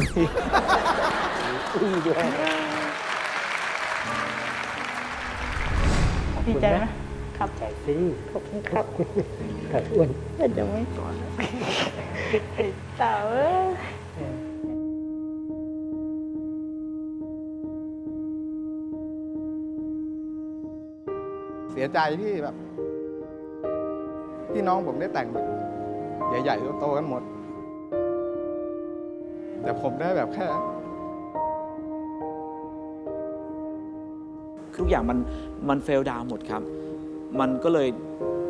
อุ้ยอุ้ยด้วยดีใจไหมครับใจสิขอบคุณครับครับอ้วนแต่จะไม่สอนเต่าเอ้เสียใจที่แบบพี่น้องผมได้แต่งแบบใหญ่ๆโตๆกันหมด แต่ผมได้แบบแค่ ทุกอย่างมันมันเฟลดาวหมดครับ มันก็เลย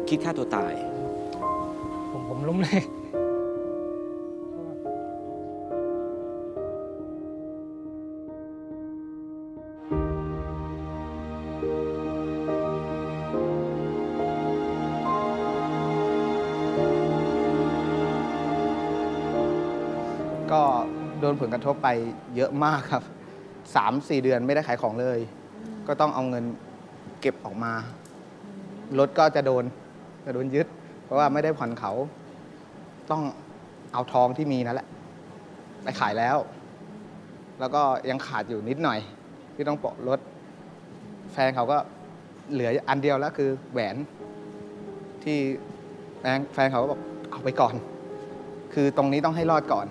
คิดฆ่าตัวตาย ผมผมล้มเลย นผลกระทบไปเยอะมากครับสามสี่เดือนไม่ได้ขายของเลย ก็ต้องเอาเงินเก็บออกมา รถก็จะโดนจะโดนยึด เพราะว่าไม่ได้ผ่อนเขา ต้องเอาทองที่มีนั่นแหละไปขายแล้ว แล้วก็ยังขาดอยู่นิดหน่อย ที่ต้องโปะรถ แฟนเขาก็เหลืออันเดียวแล้วคือแหวนที่แฟนแฟนเขาก็บอกเอาไปก่อน คือตรงนี้ต้องให้รอดก่อน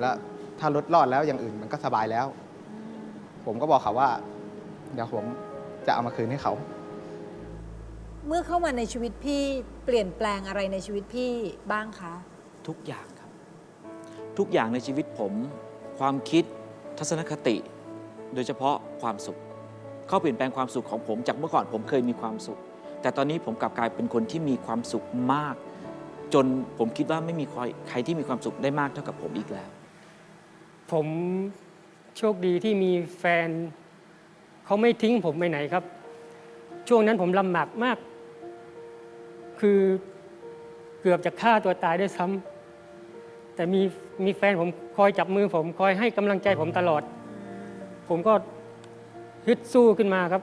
แล้ว ถ้ารถรอดแล้วอย่างอื่นมันก็สบายแล้ว ผมก็บอกเขาว่า เดี๋ยวผมจะเอามาคืนให้เขา เมื่อเข้ามาในชีวิตพี่เปลี่ยนแปลงอะไรในชีวิตพี่บ้างคะ ทุกอย่างครับ ทุกอย่างในชีวิตผม ความคิดทัศนคติ โดยเฉพาะความสุข เข้าเปลี่ยนแปลงความสุขของผมจากเมื่อก่อนผมเคยมีความสุข แต่ตอนนี้ผมกลับกลายเป็นคนที่มีความสุขมาก จนผมคิดว่าไม่มีใครใครที่มีความสุขได้มากเท่ากับผมอีกแล้ว ผมโชคดีที่มีแฟน เขาไม่ทิ้งผมไปไหนครับ ช่วงนั้นผมลำบากมาก คือเกือบจะฆ่าตัวตายด้วยซ้ำแต่มีมีแฟนผมคอยจับมือผมคอยให้กำลังใจผมตลอด ผมก็ฮึดสู้ขึ้นมาครับ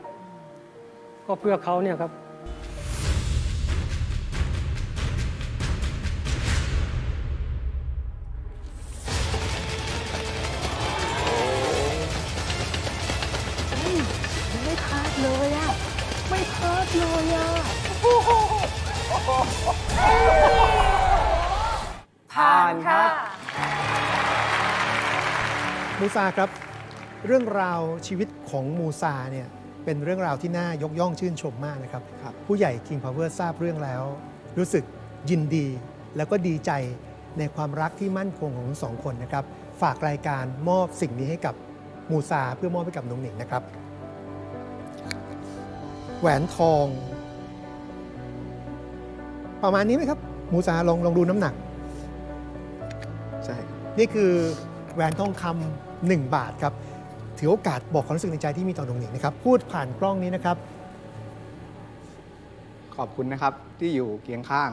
ก็เพื่อเขาเนี่ยครับ มูซาครับ เรื่องราวชีวิตของมูซาเนี่ยเป็นเรื่องราวที่น่ายกย่องชื่นชมมากนะครับครับผู้ใหญ่ King Power ทราบเรื่องแล้ว รู้สึกยินดี แล้วก็ดีใจในความรักที่มั่นคงของทั้งสองคนนะครับ ฝากรายการมอบสิ่งนี้ให้กับมูซาเพื่อมอบให้กับน้องหนิงนะครับ แหวนทอง ประมาณนี้ไหมครับ มูซาลองลองดูน้ำหนัก ใช่ นี่คือ แหวนทองคำหนึ่งบาทครับถือโอกาสบอกความรู้สึกในใจที่มีต่อน้องหนิงนะครับ พูดผ่านกล้องนี้นะครับ ขอบคุณนะครับที่อยู่เคียงข้าง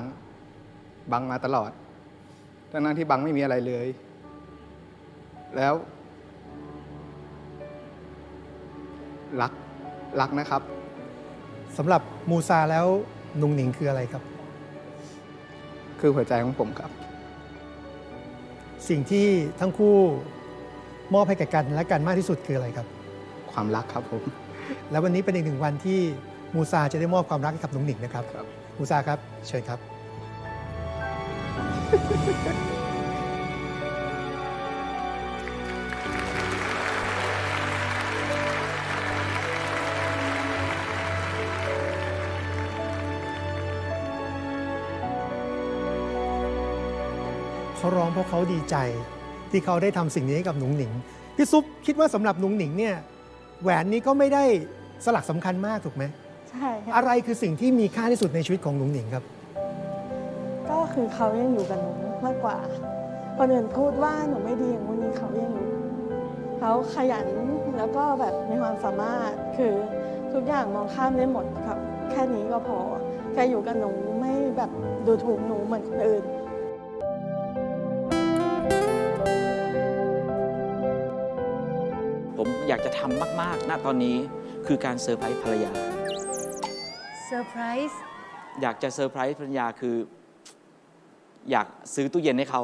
บังมาตลอดทั้งนั้นที่บังไม่มีอะไรเลย แล้ว รักรักนะครับสำหรับมูซาแล้วนุงหนิงคืออะไรครับ คือหัวใจของผมครับ สิ่งที่ทั้งคู่มอบให้แก่กันและกันมากที่สุดคืออะไรครับ ความรักครับผม และวันนี้เป็นอีกหนึ่งวันที่มูซาจะได้มอบความรักให้กับนุงหนิงนะครับ ครับ มูซาครับ เชิญครับ เขาร้องเพราะเขาดีใจ ที่เขาได้ทำสิ่งนี้ให้กับหนุ่งหนิงพี่ซุปคิดว่าสำหรับหนุ่งหนิงเนี่ยแหวนนี้ก็ไม่ได้สลักสำคัญมากถูกไหมใช่ค่ะอะไรคือสิ่งที่มีค่าที่สุดในชีวิตของหนุ่งหนิงครับ ก็คือเขายังอยู่กับหนูมากกว่าคนอื่นพูดว่าหนูไม่ดีอย่างนู้นนี้เขายังอยู่เขาขยันแล้วก็แบบมีความสามารถคือทุกอย่างมองข้ามได้หมดครับ แค่นี้ก็พอแค่อยู่กับหนูไม่แบบดูถูกหนูเหมือนคนอื่น ทำมากๆ ณ ตอนนี้คือการเซอร์ไพรส์ภรรยา เซอร์ไพรส์อยากจะเซอร์ไพรส์ภรรยาคือ อยากซื้อตู้เย็นให้เขา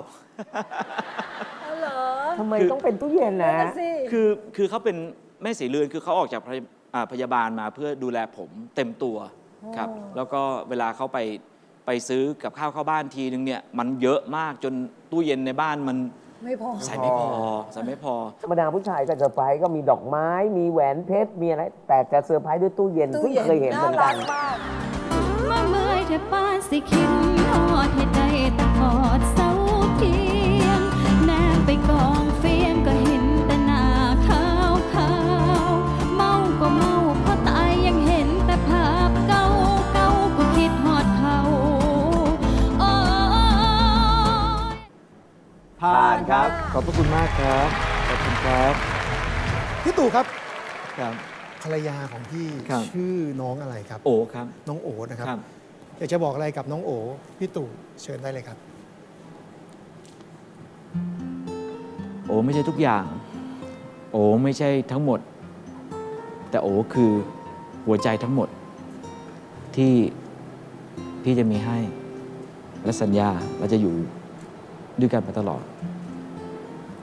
เอาเหรอทำไมคือ ต้องเป็นตู้เย็นนั่นะนน่ะสิคือคือเขาเป็นแม่สีเรือนคือเขาออกจากพยาอ่าพยาบาลมาเพื่อดูแลผมเต็มตัวครับ แล้วก็เวลาเขาไปไปซื้อกับข้าวเข้าบ้านทีนึงเนี่ยมันเยอะมากจนตู้เย็นในบ้านมัน ไม่พอ ใส่ไม่พอใส่ไม่พอ ธรรมดาผู้ชายก็เซอร์ไพรส์ก็มีดอกไม้ มีแหวนเพชร มีอะไร แต่จะเซอร์ไพรส์ด้วยตู้เย็นตู้เพิ่งเย็นเคยเห็นเหมือนน่ากัรันกมาก มาเมื่อยแทบปานสิคิดทอดให้ได้แต่กอดเสาเทียงแนบไปกอง พี่ตู่ครับครับ ภรรยาของพี่ครับ ชื่อน้องอะไรครับ โอ้ครับ น้องโอนะครับ ครับ อยากจะบอกอะไรกับน้องโอพี่ตู่เชิญได้เลยครับ โอ้ไม่ใช่ทุกอย่าง โอ้ไม่ใช่ทั้งหมด แต่โอ้คือหัวใจทั้งหมด ที่พี่จะมีให้ และสัญญาเราจะอยู่ด้วยกันมาตลอด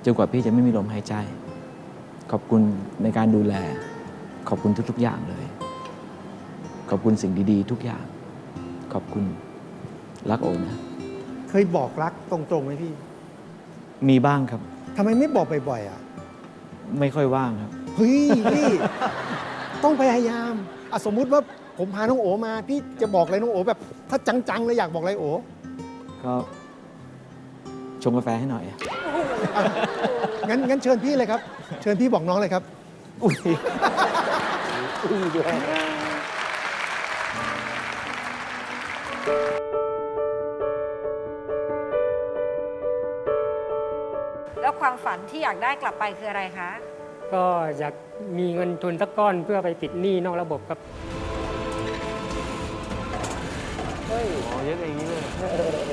จนกว่าพี่จะไม่มีลมหายใจ ขอบคุณในการดูแล ขอบคุณทุก ๆ อย่างเลย ขอบคุณสิ่งดีๆ ทุกอย่าง ขอบคุณรักโอนะ เคยบอกรักตรงๆไหมพี่มีบ้างครับ ทำไมไม่บอกบ่อยๆอะไม่ค่อยว่างครับ เฮ้ยพี่ ต้องพยายามอะสมมุติว่าผมพาน้องโอมา พี่จะบอกอะไรน้องโอแบบ ถ้าจังๆเลยอยากบอกอะไรโอ ก็ชงกาแฟให้หน่อย งั้นงั้นเชิญพี่เลยครับ เชิญพี่บอกน้องเลยครับ อุ้ยแล้วความฝันที่อยากได้กลับไปคืออะไรคะ ก็อยากมีเงินทุนสักก้อนเพื่อไปปิดหนี้นอกระบบครับ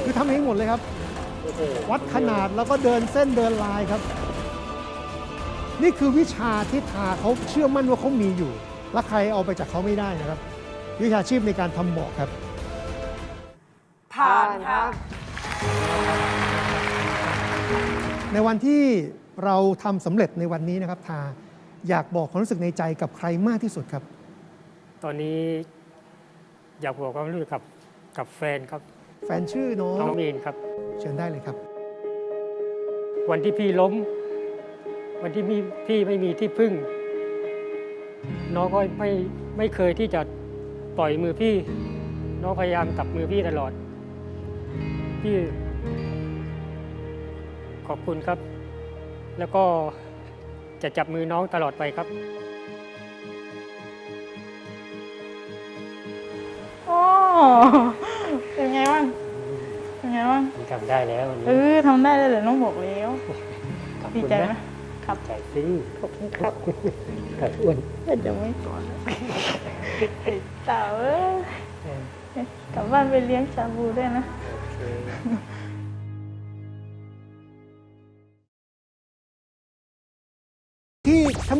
คือทำเองหมดเลยครับ วัดขนาดแล้วก็เดินเส้นเดินลายครับ นี่คือวิชาที่ทาเขาเชื่อมั่นว่าเขามีอยู่ และใครเอาไปจากเขาไม่ได้นะครับ วิชาชีพในการทำหมอกครับ ผ่านค่ะในวันที่เราทำสำเร็จในวันนี้นะครับ ทาอยากบอกความรู้สึกในใจกับใครมากที่สุดครับ ตอนนี้อยากบอกความรู้สึกกับกับแฟนครับ แฟนชื่อน้องน้องเมนครับ เชิญได้เลยครับ วันที่พี่ล้ม วันที่มีพี่ไม่มีที่พึ่ง น้องก็ไม่ไม่เคยที่จะปล่อยมือพี่ น้องพยายามจับมือพี่ตลอด พี่ ขอบคุณครับ แล้วก็จะจับมือน้องตลอดไปครับ โอ้ เป็นไงบ้าง เป็น ไงบ้างทำได้แล้ววันเอนี้อทำได้เลยเหรอน้องบอกแล้ว ขอบดีคุณใจไหมนะครับ ใจสิขอบคุณครับครับอ้วนแต่จะไม่สอนไอ้เต่าเอ้ยกลับบ้านไปเลี้ยงชาบูด้วยนะที่ท่าน